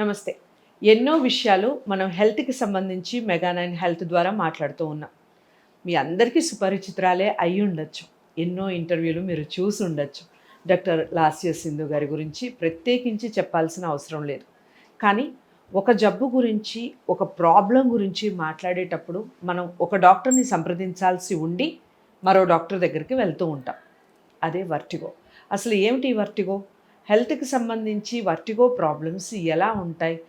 నమస్తే. ఎన్నో విషయాలు మనం హెల్త్కి సంబంధించి మెగానైన్ హెల్త్ ద్వారా మాట్లాడుతూ ఉన్నాం. మీ అందరికీ సుపరిచితురాలే అయి ఉండొచ్చు. ఎన్నో ఇంటర్వ్యూలు మీరు చూసి ఉండొచ్చు. డాక్టర్ లాస్య సింధు గారి గురించి ప్రత్యేకించి చెప్పాల్సిన అవసరం లేదు. కానీ ఒక జబ్బు గురించి ఒక ప్రాబ్లం గురించి మాట్లాడేటప్పుడు మనం ఒక డాక్టర్ని సంప్రదించాల్సి ఉండి మరో డాక్టర్ దగ్గరికి వెళ్తూ ఉంటాం. అదే వర్టిగో. అసలు ఏమిటి వర్టిగో? హెల్త్కి సంబంధించి వర్టిగో ప్రాబ్లమ్స్ ఎలా ఉంటాయి?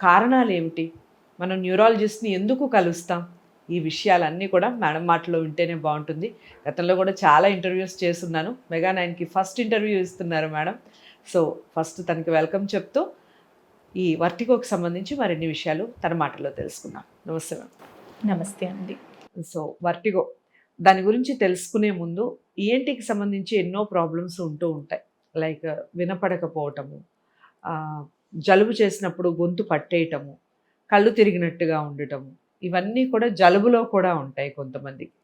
కారణాలు ఏమిటి? మనం న్యూరాలజిస్ట్ని ఎందుకు కలుస్తాం? ఈ విషయాలన్నీ కూడా మేడం మాటలో వింటేనే బాగుంటుంది. గతంలో కూడా చాలా ఇంటర్వ్యూస్ చేస్తున్నాను. మెగా నైన్కి ఫస్ట్ ఇంటర్వ్యూ ఇస్తున్నారు మేడం. సో ఫస్ట్ తనకి వెల్కమ్ చెప్తూ ఈ వర్టిగోకి సంబంధించి మరిన్ని విషయాలు తన మాటలో తెలుసుకుందాం. నమస్తే మేడం. నమస్తే అండి. So vertigo. దాని గురించి తెలుసుకునే ముందు ఈఎన్టీకి సంబంధించి ఎన్నో ప్రాబ్లమ్స్ ఉంటూ ఉంటాయి. లైక్ వినపడకపోవటము జలుబు చేసినప్పుడు గొంతు పట్టేయటము కళ్ళు తిరిగినట్టుగా ఉండటము ఇవన్నీ కూడా జలుబులో కూడా ఉంటాయి కొంతమందికి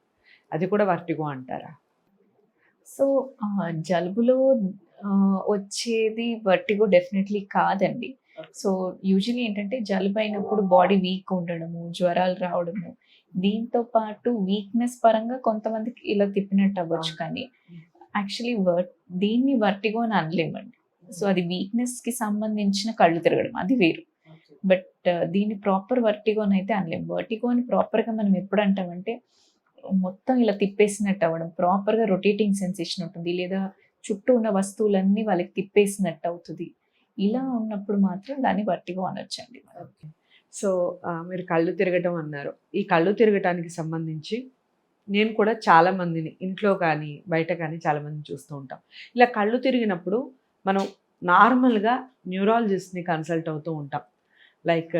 అది కూడా వర్టిగో అంటారా? సో జలుబులో వచ్చేది వర్టిగో డెఫినెట్లీ కాదండి. సో యూజువలీ ఏంటంటే జలుబు అయినప్పుడు బాడీ వీక్ ఉండడము జ్వరాలు రావడము దీంతో పాటు వీక్నెస్ పరంగా కొంతమందికి ఇలా తిప్పినట్టు అవ్వచ్చు కానీ యాక్చువల్లీ వర్ దీన్ని వర్టిగో అని అనలేమండి. సో అది వీక్నెస్కి సంబంధించిన కళ్ళు తిరగడం అది వేరు. బట్ uh, దీన్ని ప్రాపర్ వర్టిగోని అయితే అనలేం. వర్టిగోని ప్రాపర్గా మనం ఎప్పుడు అంటామంటే మొత్తం ఇలా తిప్పేసినట్టు అవ్వడం ప్రాపర్గా రొటేటింగ్ సెన్సేషన్ ఉంటుంది లేదా చుట్టూ ఉన్న వస్తువులన్నీ వాళ్ళకి తిప్పేసినట్టు అవుతుంది. ఇలా ఉన్నప్పుడు మాత్రం దాన్ని వర్టిగో అనొచ్చండి సో మీరు కళ్ళు తిరగటం అన్నారు. ఈ కళ్ళు తిరగటానికి సంబంధించి నేను కూడా చాలామందిని ఇంట్లో కానీ బయట కానీ చాలామందిని చూస్తూ ఉంటాం. ఇలా కళ్ళు తిరిగినప్పుడు మనం నార్మల్గా న్యూరాలజిస్ట్ని కన్సల్ట్ అవుతూ ఉంటాం. లైక్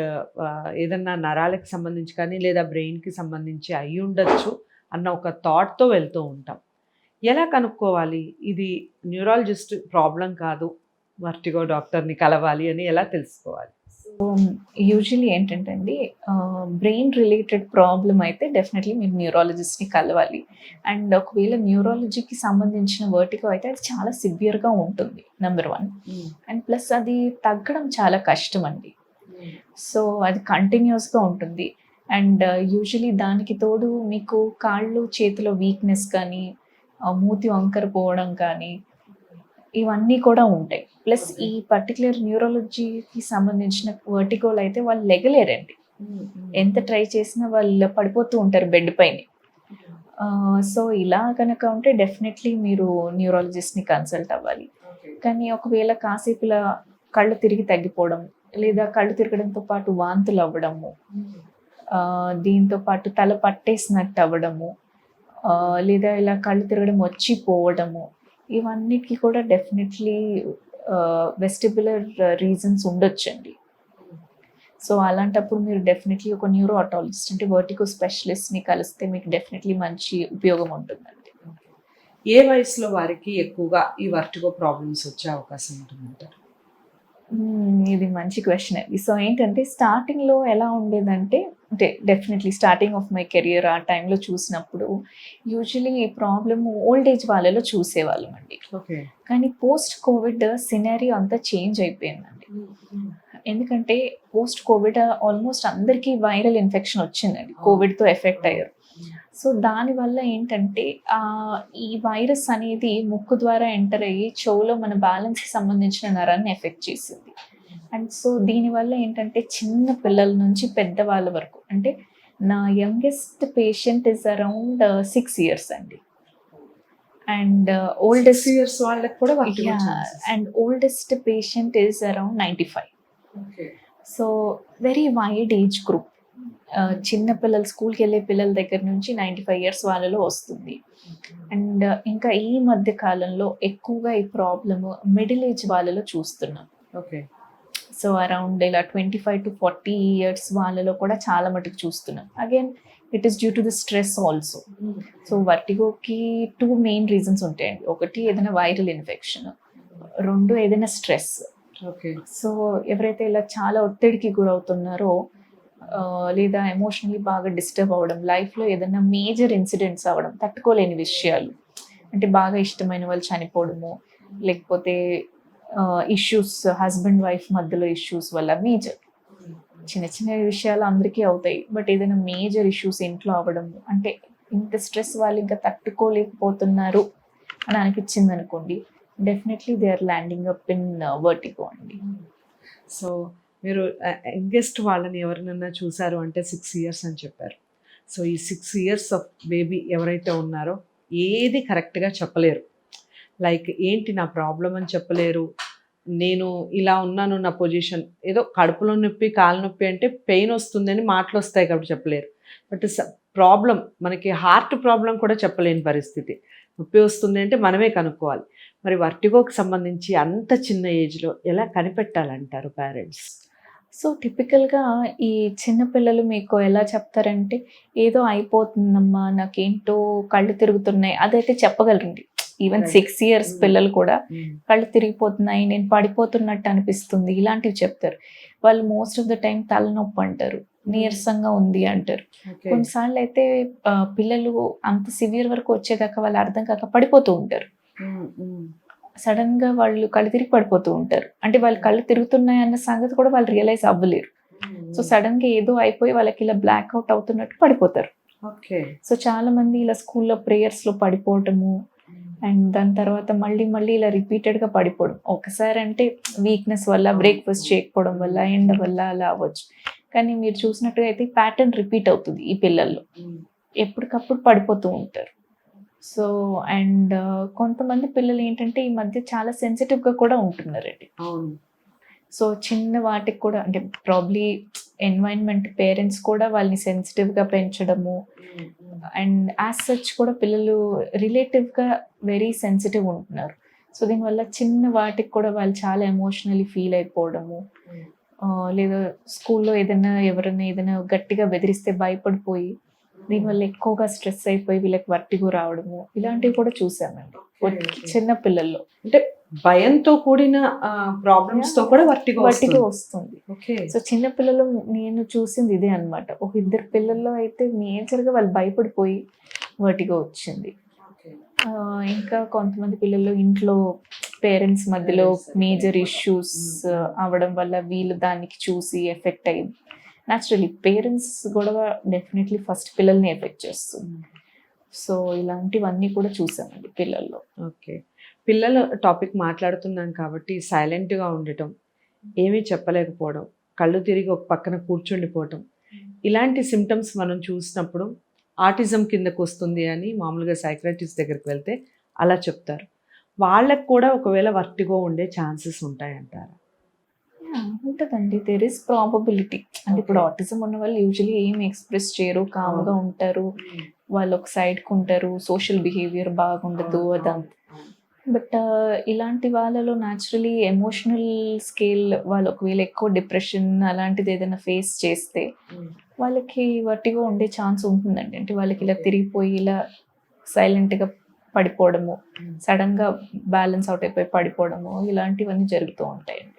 ఏదన్నా నరాలకు సంబంధించి కానీ లేదా బ్రెయిన్కి సంబంధించి అయి ఉండొచ్చు అన్న ఒక థాట్తో వెళ్తూ ఉంటాం. ఎలా కనుక్కోవాలి? ఇది న్యూరాలజిస్ట్ ప్రాబ్లం కాదు వర్టిగో డాక్టర్ని కలవాలి అని ఎలా తెలుసుకోవాలి? యూజువలీ ఏంటంటే అండి బ్రెయిన్ రిలేటెడ్ ప్రాబ్లం అయితే డెఫినెట్లీ మీరు న్యూరాలజిస్ట్ని కలవాలి. అండ్ ఒకవేళ న్యూరాలజీకి సంబంధించిన వర్టిగో అయితే అది చాలా సివియర్గా ఉంటుంది నెంబర్ వన్ అండ్ ప్లస్ అది తగ్గడం చాలా కష్టం అండి సో అది కంటిన్యూస్గా ఉంటుంది. అండ్ యూజువలీ దానికి తోడు మీకు కాళ్ళు చేతిలో వీక్నెస్ కానీ మూతి వంకర పోవడం కానీ ఇవన్నీ కూడా ఉంటాయి. ప్లస్ ఈ పర్టికులర్ న్యూరాలజీకి సంబంధించిన వర్టిగోలు అయితే వాళ్ళు లెగలేరండి. ఎంత ట్రై చేసినా వాళ్ళు పడిపోతూ ఉంటారు బెడ్ పైన. సో ఇలా కనుక ఉంటే డెఫినెట్లీ మీరు న్యూరాలజిస్ట్ని కన్సల్ట్ అవ్వాలి. కానీ ఒకవేళ కాసేపు ఇలా కళ్ళు తిరిగి తగ్గిపోవడం లేదా కళ్ళు తిరగడంతో పాటు వాంతులు అవ్వడము ఆ, దీంతో పాటు తల పట్టేసినట్టు అవ్వడము లేదా ఇలా కళ్ళు తిరగడం వచ్చి పోవడము ఇవన్నిటికి కూడా డెఫినెట్లీ వెస్టిబులర్ రీజన్స్ ఉండొచ్చండి. సో అలాంటప్పుడు మీరు డెఫినెట్లీ ఒక న్యూరో ఆటాలజిస్ట్ అంటే వర్టికో స్పెషలిస్ట్ని కలిస్తే మీకు డెఫినెట్లీ మంచి ఉపయోగం ఉంటుందండి. ఏ వయసులో వారికి ఎక్కువగా ఈ వర్టిగో ప్రాబ్లమ్స్ వచ్చే అవకాశం ఉంటుందంటారు? ఇది మంచి క్వశ్చన్ అది సో ఏంటంటే స్టార్టింగ్లో ఎలా ఉండేదంటే అంటే definitely starting of my career ఆ టైంలో చూసినప్పుడు యూజువలీ ఈ ప్రాబ్లమ్ ఓల్డ్ ఏజ్ వాళ్ళలో చూసేవాళ్ళం అండి. కానీ పోస్ట్ కోవిడ్ సినారీ అంతా చేంజ్ అయిపోయిందండి. ఎందుకంటే పోస్ట్ కోవిడ్ ఆల్మోస్ట్ అందరికీ వైరల్ ఇన్ఫెక్షన్ వచ్చిందండి. కోవిడ్తో ఎఫెక్ట్ అయ్యారు. సో దానివల్ల ఏంటంటే ఈ వైరస్ అనేది ముక్కు ద్వారా ఎంటర్ అయ్యి చెవులో మన బ్యాలెన్స్కి సంబంధించిన నరాన్ని ఎఫెక్ట్ చేసింది అండ్ సో దీనివల్ల ఏంటంటే చిన్న పిల్లల నుంచి పెద్దవాళ్ళ వరకు అంటే నా youngest patient is around six years అండి అండ్ ఓల్డెస్ట్ ఇయర్స్ వాళ్ళకి కూడా. And oldest patient is around ninety five. So very wide age group చిన్న పిల్లలు స్కూల్కి వెళ్ళే పిల్లల దగ్గర నుంచి నైంటీ ఫైవ్ ఇయర్స్ వాళ్ళలో వస్తుంది. అండ్ ఇంకా ఈ మధ్య కాలంలో ఎక్కువగా ఈ ప్రాబ్లమ్ మిడిల్ ఏజ్ వాళ్ళలో చూస్తున్నాం. Okay. సో అరౌండ్ ఇలా twenty five to forty years వాళ్ళలో కూడా చాలా మటుకు చూస్తున్నాం. Again it is due to the stress also so వర్టిగోకి two main reasons ఉంటాయండి. ఒకటి ఏదైనా వైరల్ ఇన్ఫెక్షన్ రెండు ఏదైనా స్ట్రెస్ Okay. సో ఎవరైతే ఇలా చాలా ఒత్తిడికి గురవుతున్నారో లేదా ఎమోషనలీ బాగా డిస్టర్బ్ అవ్వడం లైఫ్లో ఏదైనా మేజర్ ఇన్సిడెంట్స్ అవ్వడం తట్టుకోలేని విషయాలు. అంటే బాగా ఇష్టమైన వాళ్ళు చనిపోవడము లేకపోతే ఇష్యూస్ హస్బెండ్ వైఫ్ మధ్యలో ఇష్యూస్ వల్ల మేజర్ చిన్న చిన్న విషయాలు అందరికీ అవుతాయి. బట్ ఏదైనా మేజర్ ఇష్యూస్ ఇంట్లో అవ్వడం అంటే ఇంత స్ట్రెస్ వాళ్ళు ఇంకా తట్టుకోలేకపోతున్నారు అని అనిపించింది అనుకోండి definitely they are landing up in vertigo అండి. Hmm. సో మీరు యంగెస్ట్ వాళ్ళని ఎవరినన్నా చూసారు అంటే సిక్స్ ఇయర్స్ అని చెప్పారు. సో ఈ సిక్స్ ఇయర్స్ ఆఫ్ బేబీ ఎవరైతే ఉన్నారో ఏది కరెక్ట్గా చెప్పలేరు. లైక్ ఏంటి నా ప్రాబ్లం అని చెప్పలేరు? నేను ఇలా ఉన్నాను నా పొజిషన్. ఏదో కడుపులో నొప్పి కాలు నొప్పి అంటే పెయిన్ వస్తుందని మాటలు వస్తాయి కాబట్టి చెప్పలేరు. బట్ ప్రాబ్లం మనకి హార్ట్ ప్రాబ్లం కూడా చెప్పలేని పరిస్థితి. నొప్పి వస్తుంది అంటే మనమే కనుక్కోవాలి. మరి వర్టిగోకి సంబంధించి అంత చిన్న ఏజ్లో ఎలా కనిపెట్టాలంటారు పేరెంట్స్? సో టిపికల్గా ఈ చిన్న పిల్లలు మీకు ఎలా చెప్తారంటే ఏదో అయిపోతుందమ్మా నాకేంటో కళ్ళు తిరుగుతున్నాయి. అదైతే చెప్పగలరండి. ఈవెన్. Six years Mm. పిల్లలు కూడా కళ్ళు తిరిగిపోతున్నాయి నేను పడిపోతున్నట్టు అనిపిస్తుంది. ఇలాంటివి చెప్తారు. వాళ్ళు మోస్ట్ ఆఫ్ ద టైం తలనొప్పి అంటారు నీరసంగా ఉంది అంటారు. కొన్నిసార్లు అయితే పిల్లలు అంత సివియర్ వరకు వచ్చేదాకా వాళ్ళు అర్థం కాక పడిపోతూ ఉంటారు. సడన్గా వాళ్ళు కళ్ళు తిరిగి పడిపోతూ ఉంటారు. అంటే వాళ్ళు కళ్ళు తిరుగుతున్నాయి అన్న సంగతి కూడా వాళ్ళు రియలైజ్ అవ్వలేరు. సో సడన్గా ఏదో అయిపోయి వాళ్ళకి ఇలా బ్లాక్ అవుట్ అవుతున్నట్టు పడిపోతారు. ఓకే. సో చాలా మంది ఇలా స్కూల్లో ప్రేయర్స్లో పడిపోవటము అండ్ దాని తర్వాత మళ్ళీ మళ్ళీ ఇలా రిపీటెడ్గా పడిపోవడం. ఒకసారి అంటే వీక్నెస్ వల్ల బ్రేక్ఫాస్ట్ చేయకపోవడం వల్ల ఎండ వల్ల అలా అవ్వచ్చు. కానీ మీరు చూసినట్టుగా అయితే ప్యాటర్న్ రిపీట్ అవుతుంది ఈ పిల్లల్లో. ఎప్పటికప్పుడు పడిపోతూ ఉంటారు. సో అండ్ కొంతమంది పిల్లలు ఏంటంటే ఈ మధ్య చాలా సెన్సిటివ్గా కూడా ఉంటున్నారండి. అవును. సో చిన్న వాటికి కూడా అంటే ప్రాబ్లీ ఎన్వైరన్మెంట్ పేరెంట్స్ కూడా వాళ్ళని సెన్సిటివ్గా పెంచడము అండ్ యాజ్ సచ్ కూడా పిల్లలు రిలేటివ్గా వెరీ సెన్సిటివ్ ఉంటున్నారు. సో దీనివల్ల చిన్న వాటికి కూడా వాళ్ళు చాలా ఎమోషనలీ ఫీల్ అయిపోవడము. లేదా స్కూల్లో ఏదైనా ఎవరైనా ఏదైనా గట్టిగా బెదిరిస్తే భయపడిపోయి దీనివల్ల ఎక్కువగా స్ట్రెస్ అయిపోయి వీళ్ళకి వర్టిగో రావడము ఇలాంటివి కూడా చూసామండి. చిన్న పిల్లల్లో. అంటే భయంతో కూడిన ప్రాబ్లమ్స్తో కూడా వర్టిగో వర్టిగో వస్తుంది. ఓకే సో చిన్న పిల్లలు నేను చూసింది ఇదే అన్నమాట. ఒక ఇద్దరు పిల్లల్లో అయితే మేజర్గా వాళ్ళు భయపడిపోయి వర్టిగో వచ్చింది. ఇంకా కొంతమంది పిల్లలు ఇంట్లో పేరెంట్స్ మధ్యలో మేజర్ ఇష్యూస్ అవడం వల్ల వీళ్ళు దానికి చూసి ఎఫెక్ట్ అయ్యి న్యాచురలీ పేరెంట్స్ గొడవ డెఫినెట్లీ ఫస్ట్ పిల్లల్ని ఎఫెక్ట్ చేస్తుంది. సో ఇలాంటివన్నీ కూడా చూసామండి పిల్లల్లో. ఓకే పిల్లల టాపిక్ మాట్లాడుతున్నాం కాబట్టి silent గా ఉండటం ఏమీ చెప్పలేకపోవడం కళ్ళు తిరిగి ఒక పక్కన కూర్చుండిపోవటం ఇలాంటి సిమ్టమ్స్ మనం చూసినప్పుడు ఆటిజం కిందకు వస్తుంది అని మామూలుగా సైక్రటిస్ట్ దగ్గరికి వెళ్తే అలా చెప్తారు. వాళ్ళకు కూడా ఒకవేళ వర్టిగో ఉండే ఛాన్సెస్ ఉంటాయంటారు? ఉంటుందండి. దెర్ ఇస్ ప్రాబబిలిటీ అంటే ఇప్పుడు. ఆటిజం ఉన్న వాళ్ళు యూజువలీ ఏం ఎక్స్ప్రెస్ చేయరు కామ్గా ఉంటారు. వాళ్ళు ఒక సైడ్కి ఉంటారు. సోషల్ బిహేవియర్ బాగుండదు అదంతా బట్ ఇలాంటి వాళ్ళలో న్యాచురలీ ఎమోషనల్ స్కేల్ వాళ్ళు ఒకవేళ ఎక్కువ డిప్రెషన్ అలాంటిది ఏదైనా ఫేస్ చేస్తే వాళ్ళకి వట్టిగా ఉండే ఛాన్స్ ఉంటుందండి. అంటే వాళ్ళకి ఇలా తిరిగిపోయి ఇలా సైలెంట్గా పడిపోవడము సడన్గా బ్యాలెన్స్ అవుట్ అయిపోయి పడిపోవడము ఇలాంటివన్నీ జరుగుతూ ఉంటాయండి.